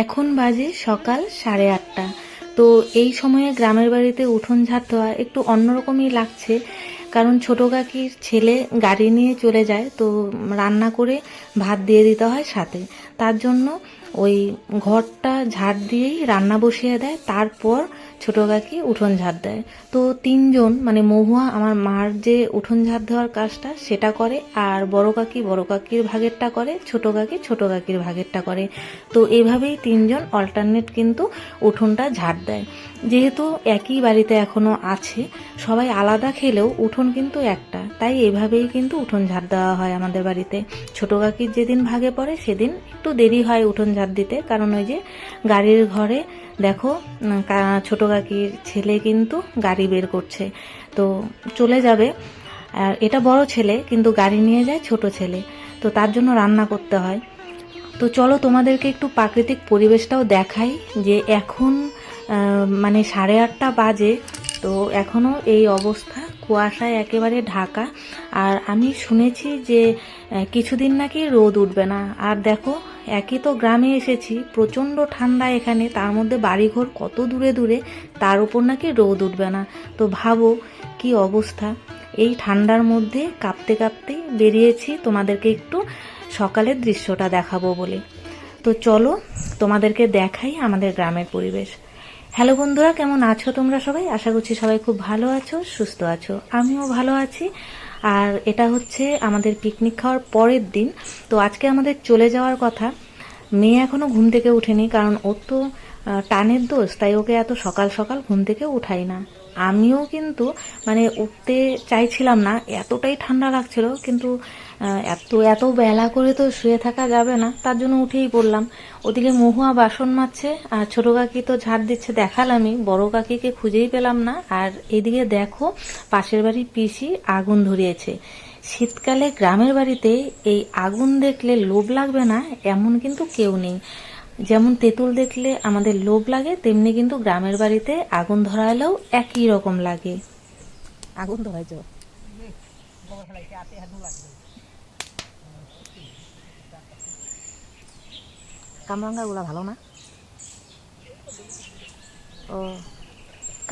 এখন বাজে সকাল সাড়ে আটটা। তো এই সময়ে গ্রামের বাড়িতে উঠোন ঝাড় দেওয়া একটু অন্যরকমই লাগছে, কারণ ছোটো কাকির ছেলে গাড়ি নিয়ে চলে যায়, তো রান্না করে ভাত দিয়ে দিতে হয় সাথে। তার জন্য ওই ঘরটা ঝাড় দিয়েই রান্না বসিয়ে দেয়, তারপর ছোট কাকি উঠোন ঝাড় দেয়। তো তিনজন মানে মহুয়া, আমার মার যে উঠোন ঝাড় দেওয়ার কাজটা সেটা করে, আর বড় কাকি বড় কাকির ভাগেরটা করে, ছোট কাকি ছোট কাকির ভাগেরটা করে। তো এভাবেই তিনজন অল্টারনেট কিন্তু উঠোনটা ঝাড় দেয়। যেহেতু একই বাড়িতে এখনও আছে, সবাই আলাদা খেলেও উঠোন কিন্তু একটা। তাই এভাবেই কিন্তু উঠোন ঝাড় দেওয়া হয় আমাদের বাড়িতে। ছোট কাকির যেদিন ভাগে পড়ে, সেদিন একটু দেরি হয় উঠোন ঝাড় দিতে। কারণ ওই যে গাড়ির ঘরে দেখো ছোট কাকির ছেলে কিন্তু গাড়ি বের করছে। তো চলে যাবে। আর এটা বড় ছেলে, কিন্তু গাড়ি নিয়ে যায় ছোট ছেলে। তো তার জন্য রান্না করতে হয়। তো চলো তোমাদেরকে একটু প্রাকৃতিক পরিবেশটাও দেখাই যে এখন মানে সাড়ে আটটা বাজে। তো এখনও এই অবস্থা। কুয়াশায় একেবারে ঢাকা। আর আমি শুনেছি যে কিছুদিন নাকি রোদ উঠবে না। আর দেখো, একই তো গ্রামে এসেছি, প্রচণ্ড ঠান্ডা এখানে, তার মধ্যে বাড়িঘর কত দূরে দূরে, তার উপর নাকি রোদ উঠবে না। তো ভাবো, কি অবস্থা? এই ঠান্ডার মধ্যে কাঁপতে কাঁপতে বেরিয়েছি, তোমাদেরকে একটু সকালের দৃশ্যটা দেখাবো বলে। তো চলো, তোমাদেরকে দেখাই আমাদের গ্রামের পরিবেশ। হ্যালো বন্ধুরা, কেমন আছো তোমরা সবাই? আশা করছি সবাই খুব ভালো আছো, সুস্থ আছো। আমিও ভালো আছি। আর এটা হচ্ছে আমাদের পিকনিক খাওয়ার পরের দিন। তো আজকে আমাদের চলে যাওয়ার কথা। মেয়ে এখনও ঘুম থেকে উঠেনি কারণ ওর তো টানের দোষ, তাই ওকে এত সকাল সকাল ঘুম থেকে উঠাই না। আমিও কিন্তু মানে উঠতে চাইছিলাম না, এতটাই ঠান্ডা লাগছিল, কিন্তু এত এত বেলা করে তো শুয়ে থাকা যাবে না, তার জন্য উঠেই পড়লাম। ওদিকে মহুয়া বাসন মাজছে, আর ছোট কাকি তো ঝাড় দিচ্ছে, দেখালামই। বড় কাকিকে খুঁজেই পেলাম না, আর এদিকে দেখো, পাশের বাড়ি পিসি আগুন ধরিয়েছে। শীতকালে গ্রামের বাড়িতে এই আগুন দেখলে লোভ লাগবে না, এমন কিন্তু কেউ নেই। যেমন তেঁতুল দেখলে আমাদের লোভ লাগে তেমনি কিন্তু গ্রামের বাড়িতে আগুন ধরালেও একই রকম লাগে। আগুন ধরাইছ? কামরাঙ্গা গুলা ভালো না? ও।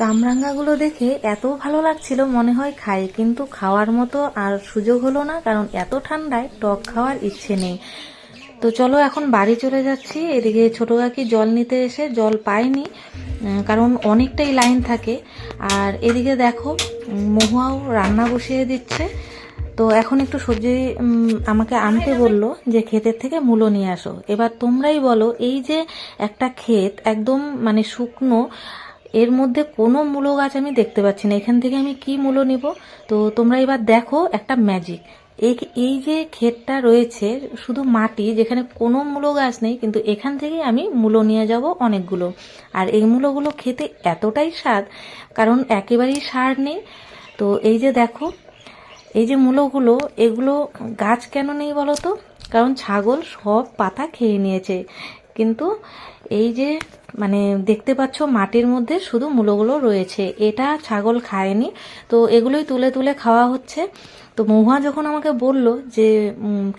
কামরাঙ্গাগুলো দেখে এত ভালো লাগছিল মনে হয় খাই কিন্তু খাওয়ার মতো আর সুযোগ হলো না কারণ এত ঠান্ডায় টক খাওয়ার ইচ্ছে নেই। তো চলো এখন বাড়ি চলে যাচ্ছি। এদিকে ছোট কাকি জল নিতে এসে জল পায়নি কারণ অনেকটাই লাইন থাকে। আর এদিকে দেখো মহুয়াও রান্না বসিয়ে দিচ্ছে। তো এখন একটু সবজি আমাকে আনতে বলল যে ক্ষেতের থেকে মূলো নিয়ে আসো। এবার তোমরাই বলো, এই যে একটা ক্ষেত একদম মানে শুকনো, এর মধ্যে কোনো মূলো গাছ আমি দেখতে পাচ্ছি না। এখান থেকে আমি কি মূলো নিব? তো তোমরা এবার দেখো একটা ম্যাজিক এই এই যে ক্ষেতটা রয়েছে, শুধু মাটি, যেখানে কোনো মূলো গাছ নেই, কিন্তু এখান থেকেই আমি মূলো নিয়ে যাব অনেকগুলো। আর এই মূলোগুলো খেতে এতটাই স্বাদ, কারণ একেবারেই সার নেই। তো এই যে দেখো, এই যে মূলোগুলো, এগুলো গাছ কেন নেই বলো তো? কারণ ছাগল সব পাতা খেয়ে নিয়েছে। কিন্তু এই যে মানে দেখতে পাচ্ছ মাটির মধ্যে শুধু মূলোগুলো রয়েছে। এটা ছাগল খায়নি। তো এগুলোই তুলে তুলে খাওয়া হচ্ছে। তো মহুয়া যখন আমাকে বলল যে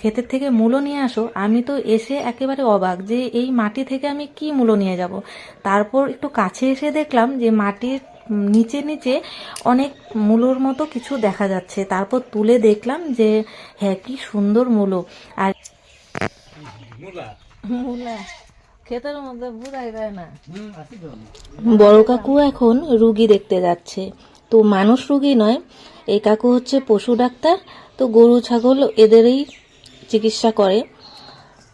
ক্ষেতের থেকে মূলো নিয়ে আসো আমি তো এসে একেবারে অবাক যে এই মাটি থেকে আমি কি মূলো নিয়ে যাব। তারপর একটু কাছে এসে দেখলাম যে মাটির নিচে নিচে অনেক মূলোর মতো কিছু দেখা যাচ্ছে। তারপর তুলে দেখলাম যে হ্যাঁ কি সুন্দর মূলো। আর মুলা? ক্ষেতের মধ্যে বুড়াই দেয় না। বড় কাকু এখন রুগী দেখতে যাচ্ছে। তো মানুষ রোগী নয়, এই কাকু হচ্ছে পশু ডাক্তার, তো গরু, ছাগল এদেরই চিকিৎসা করে।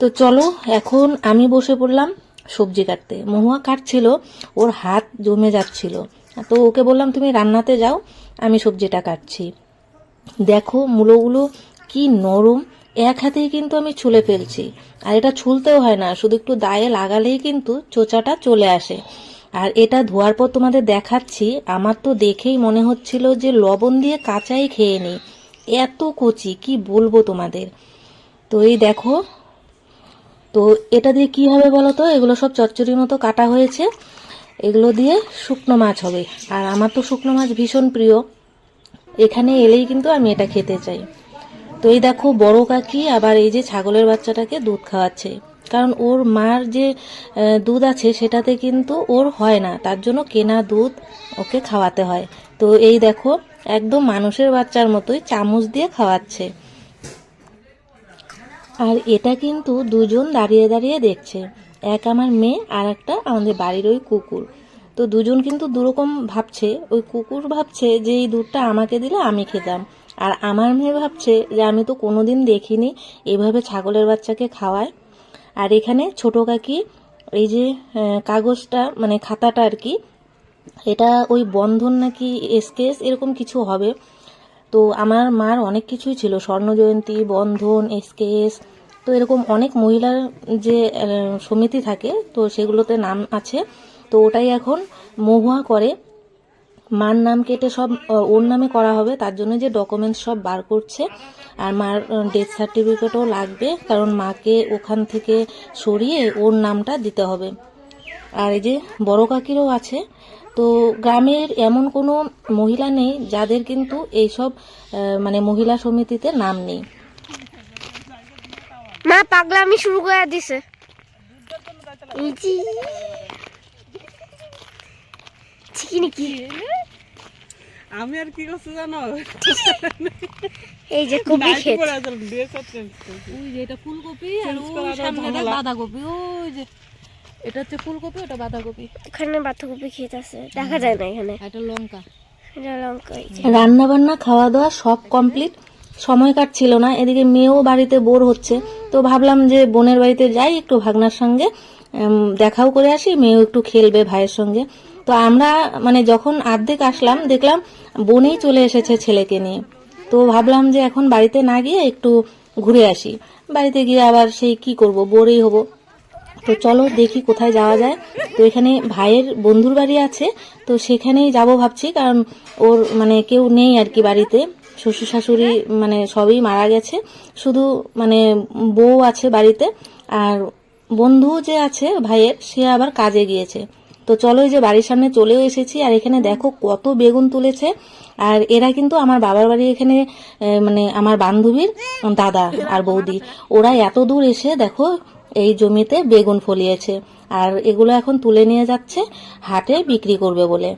তো চলো, এখন আমি বসে পড়লাম সবজি কাটতে। মহুয়া কাটছিল, ওর হাত জমে যাচ্ছিল। তো ওকে বললাম, তুমি রান্নাতে যাও, আমি সবজিটা কাটছি। দেখো, মূলোগুলো কি নরম, এক হাতেই কিন্তু আমি ছুলে ফেলছি। আর এটা ছুলতেও হয় না, শুধু একটু দায়ে লাগালেই কিন্তু চোচাটা চলে আসে। আর এটা ধোয়ার পর তোমাদের দেখাচ্ছি। আমার তো দেখেই মনে হচ্ছিল যে লবণ দিয়ে কাঁচাই খেয়ে নিই। এত কচি, কি বলব তোমাদের? তো এই দেখো, তো এটা দিয়ে কি হবে বলো তো? এগুলো সব চচ্চড়ির মতো কাটা হয়েছে। এগুলো দিয়ে শুকনো মাছ হবে। আর আমার তো শুকনো মাছ ভীষণ প্রিয়। এখানে এলেই কিন্তু আমি এটা খেতে চাই। তো এই দেখো, বড় কাকি আবার এই যে ছাগলের বাচ্চাটাকে দুধ খাওয়াচ্ছে। কারণ ওর মার যে দুধ আছে সেটাতে কিন্তু ওর হয় না। তার জন্য কেনা দুধ ওকে খাওয়াতে হয়। তো এই দেখো, একদম মানুষের বাচ্চার মতোই চামচ দিয়ে খাওয়াচ্ছে। আর এটা কিন্তু দুজন দাঁড়িয়ে দাঁড়িয়ে দেখছে। এক আমার মেয়ে আর একটা আমাদের বাড়ির ওই কুকুর। তো দুজন কিন্তু দুরকম ভাবছে। ওই কুকুর ভাবছে যে, এই দুধটা আমাকে দিলে আমি খেতাম। আর আমার মেয়ে ভাবছে যে, আমি তো কোনোদিন দেখিনি এভাবে ছাগলের বাচ্চাকে খাওয়ায়। আর এখানে ছোট কাকি, এই যে কাগজটা মানে খাতাটা আর কি, এটা ওই বন্ধন নাকি এসকেস এরকম কিছু হবে। তো আমার মার অনেক কিছুই ছিল, স্বর্ণ জয়ন্তী, বন্ধন এসকেএস তো এরকম অনেক মহিলার যে সমিতি থাকে, তো সেগুলোতে নাম আছে। তো ওটাই এখন মহুয়া করে। মার নাম কেটে সব ওর নামে করা হবে, তার জন্য যে ডকুমেন্টস সব বার করছে। আর মার ডেথ সার্টিফিকেটও লাগবে, কারণ মাকে ওখান থেকে সরিয়ে ওর নামটা দিতে হবে। আর এই যে বড় কাকিরও আছে, তো গ্রামের এমন কোনো মহিলা নেই, যাদের কিন্তু এইসব মানে মহিলা সমিতিতে নাম নেই। মা, পাগলামি শুরু করে দিছে। নাকি আমি আর কি করছি জানো? এই যে কপি ক্ষেত। ওই যে এটা ফুলকপি আর ওই সামনে দেখ বাঁধাকপি ওই যে এটা হচ্ছে ফুলকপি ওটা বাঁধাকপি। ওখানে বাঁধাকপি ক্ষেত আছে। দেখা যায় না এখানে। এটা লঙ্কা। এটা লঙ্কা রান্না বান্না খাওয়া দাওয়া সব কমপ্লিট সময় কাটছিল না এদিকে মেয়েও বাড়িতে বোর হচ্ছে। তো ভাবলাম যে বোনের বাড়িতে যাই একটু ভাগনার সঙ্গে দেখাও করে আসি মেয়েও একটু খেলবে ভাইয়ের সঙ্গে। তো আমরা মানে যখন আর্ধেক আসলাম, দেখলাম বোনেই চলে এসেছে ছেলেকে নিয়ে। তো ভাবলাম যে এখন বাড়িতে না গিয়ে একটু ঘুরে আসি। বাড়িতে গিয়ে আবার সেই কি করব, বোরেই হব। তো চলো দেখি কোথায় যাওয়া যায়। তো এখানে ভাইয়ের বন্ধুর বাড়ি আছে, তো সেখানেই যাব ভাবছি, কারণ ওর মানে কেউ নেই আর কি বাড়িতে। শ্বশুর শাশুড়ি মানে সবই মারা গেছে। শুধু মানে বউ আছে বাড়িতে, আর বন্ধু যে আছে ভাইয়ের, সে আবার কাজে গিয়েছে। তো চলো এই যে বাড়ির সামনে চলেও এসেছি, আর এখানে দেখো কত বেগুন তুলেছে। আর এরা কিন্তু আমার বাবার বাড়ি এখানে মানে আমার বান্ধবীর দাদা আর বৌদি। ওরা এত দূর এসে দেখো এই জমিতে বেগুন ফলিয়েছে, আর এগুলো এখন তুলে নিয়ে যাচ্ছে, হাটে বিক্রি করবে বলে।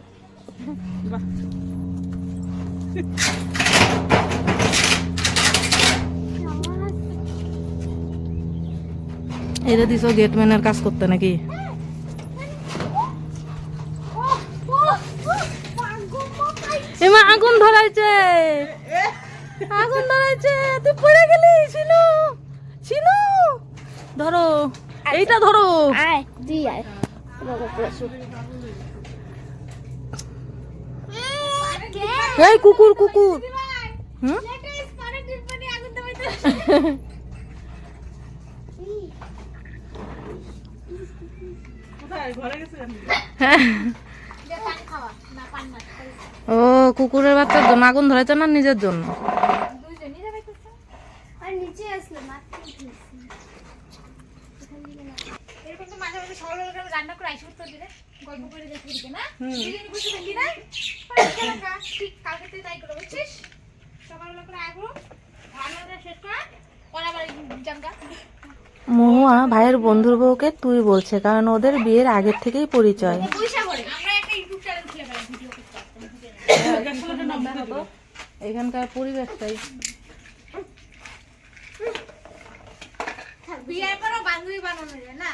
এটা দিছো গেটম্যানের কাজ করতে নাকি? আগুন ধরাইছে তুই পড়ে গেলি ছিল ছিল ধরো এইটা ধরো। আয় দুই আয়। এই কুকুর কুকুর। হুম? ও কুকুরের বাচ্চার জন্য আগুন ধরেছে না নিজের জন্য আর নিচে আসলে মাত্র এরকম তো মাঝে মাঝে সকালবেলা করে রান্না করে উত্তর দিলে গল্প করে দেখে দিকে না? বসে দেখি না ঠিক কালকে তুই তাই করে বুঝছিস? সকালবেলা করে রান্নাটা শেষ করা পরে আবার জানগা মহুয়া ভাইয়ের বন্ধুর বউকে তুই বলছে কারণ ওদের বিয়ের আগের থেকেই পরিচয়। পয়সা করে আমরা একটা ইউটিউব চ্যানেল খুলে ফেলাই ভিডিও করতে পারতাম এখানকার পরিবেশটাই বিয়ের পরও বান্ধবী বানানো যায় না?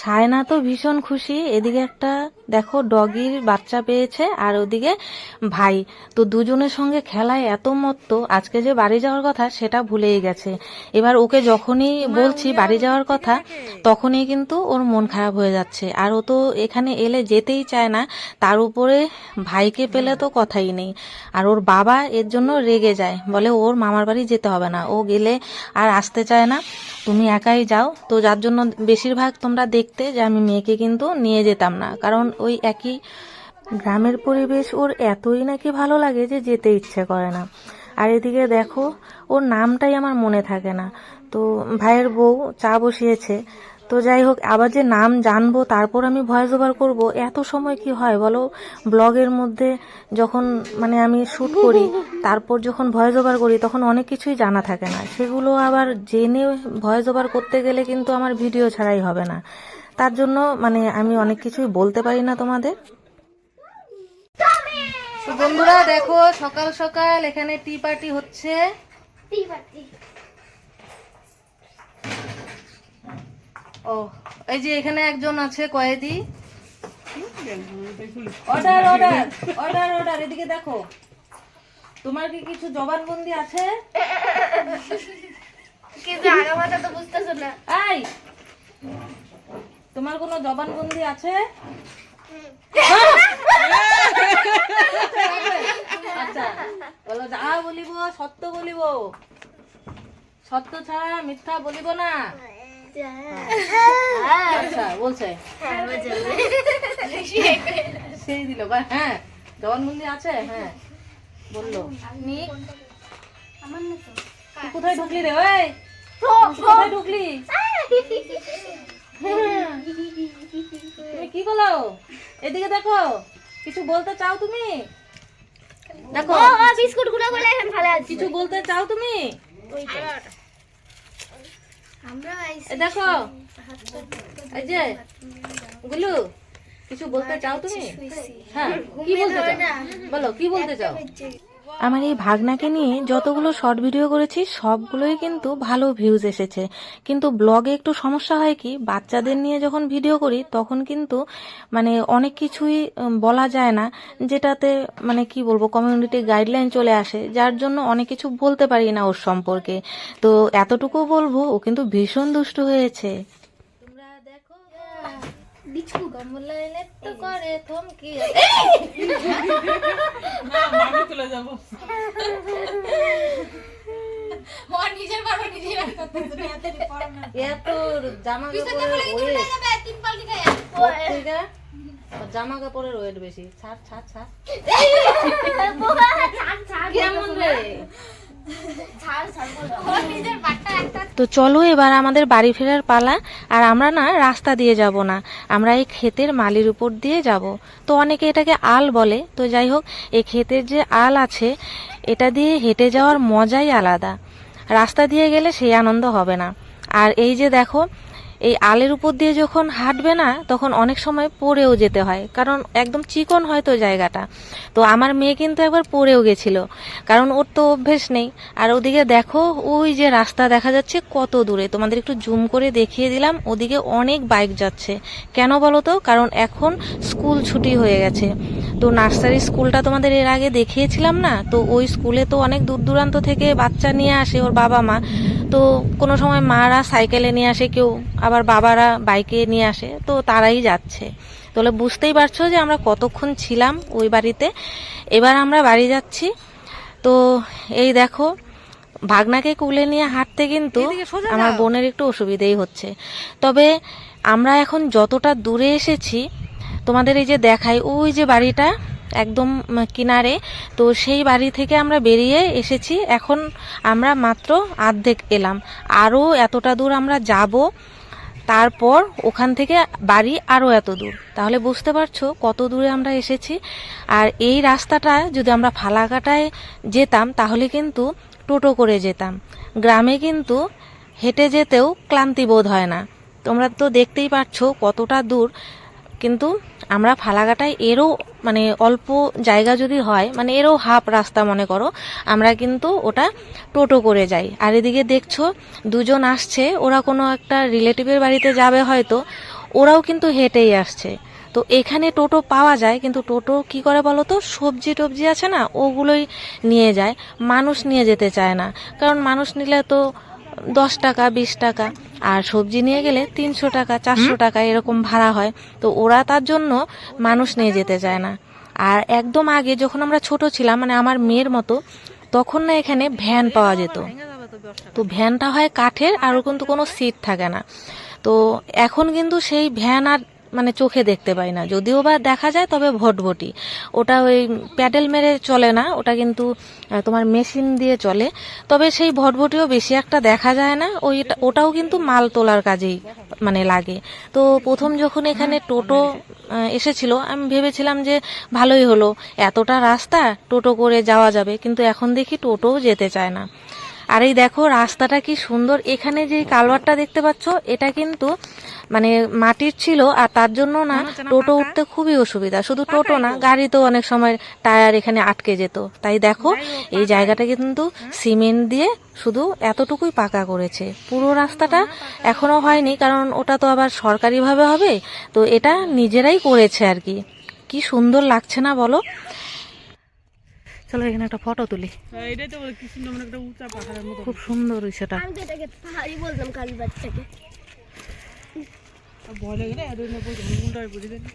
সায়না তো ভীষণ খুশি। এদিকে একটা দেখো ডগির বাচ্চা পেয়েছে আর ওদিকে ভাই। তো দুজনের সঙ্গে খেলায় এত মত্ত আজকে যে বাড়ি যাওয়ার কথা সেটা ভুলেই গেছে। এবার ওকে যখনই বলছি বাড়ি যাওয়ার কথা তখনই কিন্তু ওর মন খারাপ হয়ে যাচ্ছে। আর ও তো এখানে এলে যেতেই চায় না তার উপরে ভাইকে পেলে তো কথাই নেই। আর ওর বাবা এর জন্য রেগে যায় বলে ওর মামার বাড়ি যেতে হবে না। ও গেলে আর আসতে চায় না। তুমি একাই যাও। তো যার জন্য বেশিরভাগ তোমরা দেখতে যে আমি মেয়েকে কিন্তু নিয়ে যেতাম না। কারণ ওই একই গ্রামের পরিবেশ, ওর এতই নাকি ভালো লাগে যে যেতে ইচ্ছে করে না। আর এদিকে দেখো, ওর নামটাই আমার মনে থাকে না। তো ভাইয়ের বউ চা বসিয়েছে। তো যাই হোক আবার যে নাম জানব তারপর আমি ভয়েস ওভার করব এত সময় কি হয় বলো? ব্লগের মধ্যে যখন মানে আমি শ্যুট করি তারপর যখন ভয়েস ওভার করি তখন অনেক কিছুই জানা থাকে না। সেগুলো আবার জেনে ভয়েস ওভার করতে গেলে কিন্তু আমার ভিডিও ছাড়াই হবে না। তার জন্য মানে আমি অনেক কিছুই বলতে পারি না তোমাদের। তো বন্ধুরা দেখো সকাল সকাল এখানে টি পার্টি হচ্ছে। টি পার্টি ও এই যে এখানে একজন আছে কয়েদি। অর্ডার অর্ডার অর্ডার অর্ডার এদিকে দেখো। তোমার কি কিছু জবানবন্দি আছে? কিন্তু আগা মাথা তো বুঝতেছো না। এই তোমার কোনো জবানবন্দি আছে? আচ্ছা বলো যা বলিব সত্য বলিব। সত্য ছাড়া মিথ্যা বলিব না। আচ্ছা বলছে। সেই দিল হ্যাঁ জবানবন্দি আছে হ্যাঁ বলল। নিক আমার না তো তুই কোথায় ঢুকলি রে ওই? কোথায় ঢুকলি? তুমি কি বলো? এদিকে দেখো কিছু বলতে চাও তুমি? দেখো বিস্কুটগুলো কিছু বলতে চাও তুমি? দেখো। এই যে গুলু কিছু বলতে চাও তুমি? হ্যাঁ কি বলতে চাও? বলো কি বলতে চাও? আমার এই ভাগনাকে নিয়ে যতগুলো শর্ট ভিডিও করেছি, সবগুলোই কিন্তু ভালো ভিউজ এসেছে। কিন্তু ব্লগে একটু সমস্যা হয় কি, বাচ্চাদের নিয়ে যখন ভিডিও করি, তখন কিন্তু মানে অনেক কিছুই বলা যায় না, যেটাতে মানে কি বলব কমিউনিটি গাইডলাইন চলে আসে, যার জন্য অনেক কিছু বলতে পারি না ওর সম্পর্কে। তো এতটুকু বলব, ও কিন্তু ভীষণ দুষ্ট হয়েছে। বিছু কমলা নৃত্য করে থমকি। যাব। নিজের বাবা নিজেই না। না এত জামা কাপড়ের ওয়েট তিন পাল্টি খায় থেকে জামা কাপড়ের ওয়েট বেশি। ছাড় ছাড় ছাড়। ছাড় ছাড় কেমন রে? তো চলো এবার আমাদের বাড়ি ফেরার পালা। আর আমরা না রাস্তা দিয়ে যাব না। আমরা এই ক্ষেতের মালির উপর দিয়ে যাব। তো অনেকে এটাকে আল বলে। তো যাই হোক, এই ক্ষেতের যে আল আছে, এটা দিয়ে হেঁটে যাওয়ার মজাই আলাদা। রাস্তা দিয়ে গেলে সেই আনন্দ হবে না। আর এই যে দেখো এই আলের উপর দিয়ে যখন হাঁটবে না, তখন অনেক সময় পড়েও যেতে হয়। কারণ একদম চিকন হয় তো জায়গাটা। তো আমার মেয়ে কিন্তু একবার পড়েও গেছিল। কারণ ওর তো অভ্যেস নেই। আর ওদিকে দেখো, ওই যে রাস্তা দেখা যাচ্ছে কত দূরে। তোমাদের একটু জুম করে দেখিয়ে দিলাম, ওদিকে অনেক বাইক যাচ্ছে। কেন বলো তো? কারণ এখন স্কুল ছুটি হয়ে গেছে। তো নার্সারি স্কুলটা তোমাদের এর আগে দেখিয়েছিলাম না? তো ওই স্কুলে তো অনেক দূর দূরান্ত থেকে বাচ্চা নিয়ে আসে ওর বাবা মা। তো কোনো সময় মারা সাইকেলে নিয়ে আসে কেউ আবার বাবারা বাইকে নিয়ে আসে তো তারাই যাচ্ছে। তাহলে বুঝতেই পারছ যে আমরা কতক্ষণ ছিলাম ওই বাড়িতে। এবার আমরা বাড়ি যাচ্ছি। তো এই দেখো ভাগনাকে কুলে নিয়ে হাঁটতে কিন্তু আমার বোনের একটু অসুবিধেই হচ্ছে। তবে আমরা এখন যতটা দূরে এসেছি তোমাদের এই যে দেখাই, ওই যে বাড়িটা একদম কিনারে, তো সেই বাড়ি থেকে আমরা বেরিয়ে এসেছি। এখন আমরা মাত্র আর্ধেক এলাম। আরও এতটা দূর আমরা যাব, তারপর ওখান থেকে বাড়ি আরও এত দূর। তাহলে বুঝতে পারছ কত দূরে আমরা এসেছি। আর এই রাস্তাটা যদি আমরা ফালাকাটায় যেতাম, তাহলে কিন্তু টোটো করে যেতাম। গ্রামে কিন্তু হেঁটে যেতেও ক্লান্তি বোধ হয় না। তোমরা তো দেখতেই পাচ্ছ কতটা দূর, কিন্তু আমরা ফালাকাটায় এরও মানে অল্প জায়গা যদি হয় মানে এরও হাফ রাস্তা মনে করো, আমরা কিন্তু ওটা টোটো করে যাই। আর এদিকে দেখছ, দুজন আসছে, ওরা কোনো একটা রিলেটিভের বাড়িতে যাবে হয়তো, ওরাও কিন্তু হেঁটেই আসছে। তো এখানে টোটো পাওয়া যায়, কিন্তু টোটো কি করে বলো তো, সবজি টবজি আছে না, ওগুলোই নিয়ে যায়। মানুষ নিয়ে যেতে চায় না। কারণ মানুষ নিলে তো দশ টাকা, বিশ টাকা। আর সবজি নিয়ে গেলে তিনশো টাকা চারশো টাকা এরকম ভাড়া হয়। তো ওরা তার জন্য মানুষ নিয়ে যেতে চায় না। আর একদম আগে যখন আমরা ছোট ছিলাম মানে আমার মেয়ের মতো তখন না এখানে ভ্যান পাওয়া যেত। তো ভ্যানটা হয় কাঠের আর ওর কিন্তু কোনো সিট থাকে না। তো এখন কিন্তু সেই ভ্যান আর মানে চোখে দেখতে পাই না। যদিও বা দেখা যায়, তবে ভটভটি ওটা ওই প্যাডেল মেরে চলে না, ওটা কিন্তু তোমার মেশিন দিয়ে চলে। তবে সেই ভটভটিও বেশি একটা দেখা যায় না, ওই ওটাও কিন্তু মাল তোলার কাজেই মানে লাগে। তো প্রথম যখন এখানে টোটো এসেছিল, আমি ভেবেছিলাম যে ভালোই হলো। এতটা রাস্তা, টোটো করে যাওয়া যাবে, কিন্তু এখন দেখি টোটোও যেতে চায় না। আর এই দেখো, রাস্তাটা কি সুন্দর। এখানে যে কালভারটা দেখতে পাচ্ছ, এটা কিন্তু মানে মাটির ছিল আর তার জন্য না টোটো উঠতে খুবই অসুবিধা। শুধু টোটো না গাড়িতেও অনেক সময় টায়ার এখানে আটকে যেত। তাই দেখো এই জায়গাটা কিন্তু সিমেন্ট দিয়ে শুধু এতটুকুই পাকা করেছে। পুরো রাস্তাটা এখনও হয়নি কারণ ওটা তো আবার সরকারিভাবে হবে তো এটা নিজেরাই করেছে আর কি। কি সুন্দর লাগছে না বলো? চলো এখানে একটা ফটো তুলি। হ্যাঁ, এটাই তো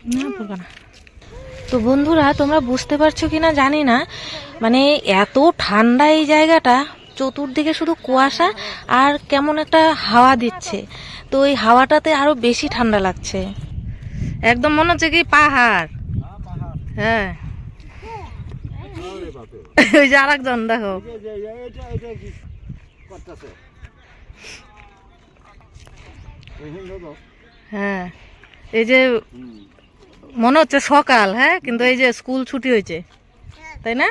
না না না। তো বন্ধুরা, তোমরা বুঝতে পারছ কিনা জানি না। মানে এত ঠান্ডা এই জায়গাটা, চতুর্দিকে শুধু কুয়াশা আর কেমন একটা হাওয়া দিচ্ছে। তো এই হাওয়াটাতে আরও বেশি ঠান্ডা লাগছে। একদম মনে হচ্ছে কি পাহাড়। হ্যাঁ। ওই যে আরেকজন, দেখো। হ্যাঁ। এই যে মনে হচ্ছে সকাল হ্যাঁ? কিন্তু এই যে স্কুল ছুটি হয়েছে তাই না?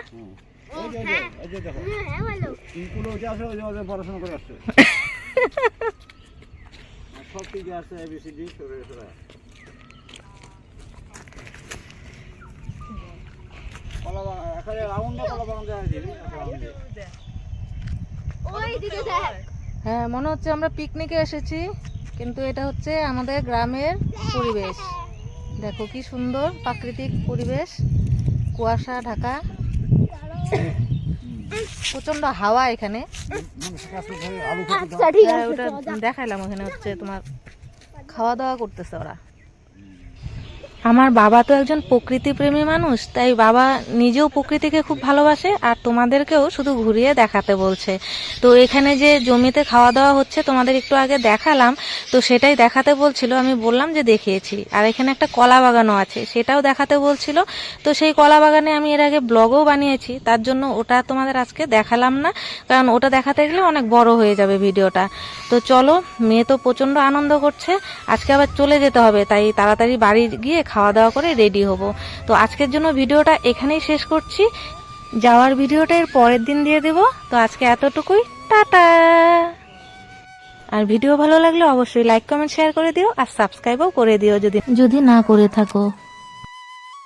হ্যাঁ হ্যাঁ মনে হচ্ছে আমরা পিকনিকে এসেছি। কিন্তু এটা হচ্ছে আমাদের গ্রামের পরিবেশ। দেখো কি সুন্দর প্রাকৃতিক পরিবেশ। কুয়াশা ঢাকা। প্রচণ্ড হাওয়া এখানে। আচ্ছা হ্যাঁ, ওটা দেখাইলাম ওখানে হচ্ছে তোমার খাওয়া দাওয়া করতেছে ওরা। আমার বাবা তো একজন প্রকৃতিপ্রেমী মানুষ, তাই বাবা নিজেও প্রকৃতিকে খুব ভালোবাসে আর তোমাদেরকেও শুধু ঘুরিয়ে দেখাতে বলছে। তো এখানে যে জমিতে খাওয়া দাওয়া হচ্ছে তোমাদের একটু আগে দেখালাম, তো সেটাই দেখাতে বলছিল, আমি বললাম যে দেখিয়েছি। আর এখানে একটা কলা বাগানও আছে, সেটাও দেখাতে বলছিল। তো সেই কলা বাগানে আমি এর আগে ব্লগও বানিয়েছি, তার জন্য ওটা তোমাদের আজকে দেখালাম না, কারণ ওটা দেখাতে গেলে অনেক বড় হয়ে যাবে ভিডিওটা। তো চলো, মেয়ে তো প্রচণ্ড আনন্দ করছে, আজকে আবার চলে যেতে হবে, তাই তাড়াতাড়ি বাড়ি গিয়ে খাওয়া দাওয়া করে রেডি হব। তো আজকের জন্য ভিডিওটা এখানেই শেষ করছি। যাওয়ার ভিডিওটা এর পরের দিন দিয়ে দেব। তো আজকে এতটুকুই। টাটা! আর ভিডিও ভালো লাগলে অবশ্যই লাইক কমেন্ট শেয়ার করে দিও। আর সাবস্ক্রাইবও করে দিও যদি যদি না করে থাকো।